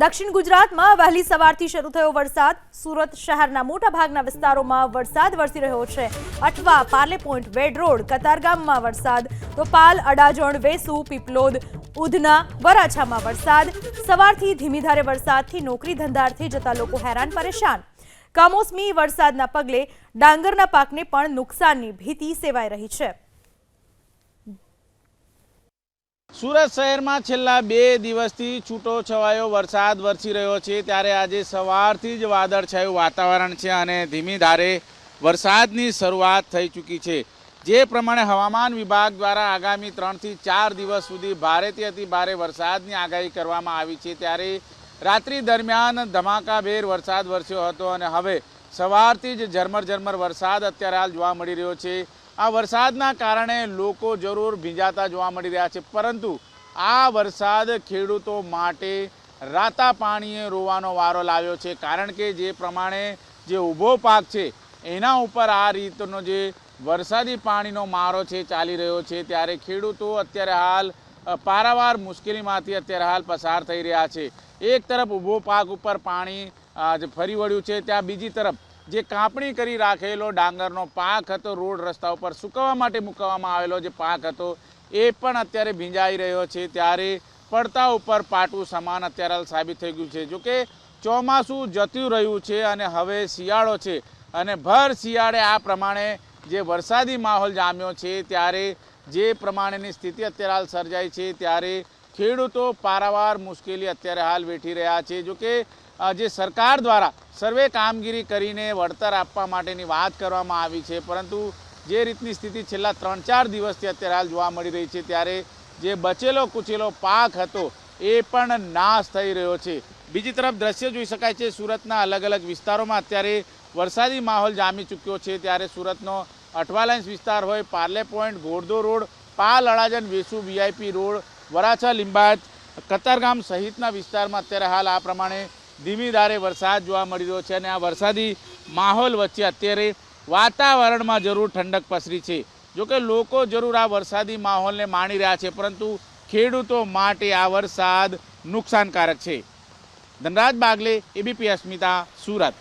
દક્ષિણ ગુજરાતમાં વહેલી સવારથી શરૂ થયો વરસાદ. સુરત શહેરના મોટા ભાગના વિસ્તારોમાં વરસાદ વરસી રહ્યો છે. અઠવા પાર્લે પોઈન્ટ વેડ રોડ, કતારગામમાં વરસાદ. તો પાલ અડાજણ, વેસુ, પીપલોદ, ઉધના, વરાછામાં વરસાદ. સવારથી ધીમી ધારે વરસાદથી નોકરી ધંધાર્થે જતા લોકો હેરાન પરેશાન. કમોસમી વરસાદના પગલે ડાંગરના પાકને પણ નુકસાનની ભીતિ સેવાઈ રહી છે. સુરત શહેરમાં છેલ્લા બે દિવસથી છૂટો છવાયો વરસાદ વરસી રહ્યો છે. ત્યારે આજે સવારથી જ વાદળછાયું વાતાવરણ છે અને ધીમી ધારે વરસાદની શરૂઆત થઈ ચૂકી છે. જે પ્રમાણે હવામાન વિભાગ દ્વારા આગામી ત્રણથી ચાર દિવસ સુધી ભારેથી અતિ ભારે વરસાદની આગાહી કરવામાં આવી છે. ત્યારે રાત્રિ દરમિયાન ધમાકાભેર વરસાદ વરસ્યો હતો અને હવે સવારથી જ ઝરમર ઝરમર વરસાદ અત્યારે હાલ જોવા મળી રહ્યો છે. આ વરસાદના કારણે લોકો જરૂર ભીંજાતા જોવા મળી રહ્યા છે. પરંતુ આ વરસાદ ખેડૂતો માટે રાતા પાણીએ રોવાનો વારો લાવ્યો છે. કારણ કે જે પ્રમાણે જે ઊભો પાક છે, એના ઉપર આ રીતનો જે વરસાદી પાણીનો મારો છે ચાલી રહ્યો છે. ત્યારે ખેડૂતો અત્યારે હાલ પારાવાર મુશ્કેલીમાંથી અત્યારે હાલ પસાર થઈ રહ્યા છે. એક તરફ ઊભો પાક ઉપર પાણી ફરી વળ્યું છે, ત્યાં બીજી તરફ જે કાપણી કરી રાખેલો ડાંગરનો પાક હતો, રોડ રસ્તા ઉપર સૂકવવા માટે મૂકવામાં આવેલો જે પાક હતો, એ પણ અત્યારે ભીંજાઈ રહ્યો છે. ત્યારે પડતા ઉપર પાટું સમાન અત્યારે હાલ સાબિત થઈ ગયું છે. જોકે ચોમાસું જતું રહ્યું છે અને હવે શિયાળો છે અને ભર શિયાળે આ પ્રમાણે જે વરસાદી માહોલ જામ્યો છે, ત્યારે જે પ્રમાણેની સ્થિતિ અત્યારે હાલ સર્જાઈ છે, ત્યારે ખેડૂતો પારાવાર મુશ્કેલી અત્યારે હાલ વેઠી રહ્યા છે. જોકે કે જે સરકાર દ્વારા સર્વે કામગીરી કરીને વળતર આપવા માટેની વાત કરવામાં આવી છે, પરંતુ જે રીતની સ્થિતિ છેલ્લા ત્રણ ચાર દિવસથી અત્યારે હાલ જોવા મળી રહી છે, ત્યારે જે બચેલો કુચેલો પાક હતો એ પણ નાશ થઈ રહ્યો છે. બીજી તરફ દ્રશ્ય જોઈ શકાય છે, સુરતના અલગ અલગ વિસ્તારોમાં અત્યારે વરસાદી માહોલ જામી ચૂક્યો છે, ત્યારે સુરતનો અઠવાલાઇન્સ વિસ્તાર હોય, Parle point, Ghoddod road, Pal Adajan Vesu, VIP road Varachha, Limbayat, Katargam સહિતના વિસ્તારમાં અત્યારે હાલ આ પ્રમાણે ધીમી ધારે વરસાદ જોવા મળી રહ્યો છે અને આ વરસાદી માહોલ વચ્ચે અત્યારે વાતાવરણમાં જરૂર ઠંડક પસરી છે. જોકે લોકો જરૂર આ વરસાદી માહોલને માણી રહ્યા છે, પરંતુ ખેડૂતો માટે આ વરસાદ નુકસાનકારક છે. ધનરાજ બાગલે, એબીપી અસ્મિતા, સુરત.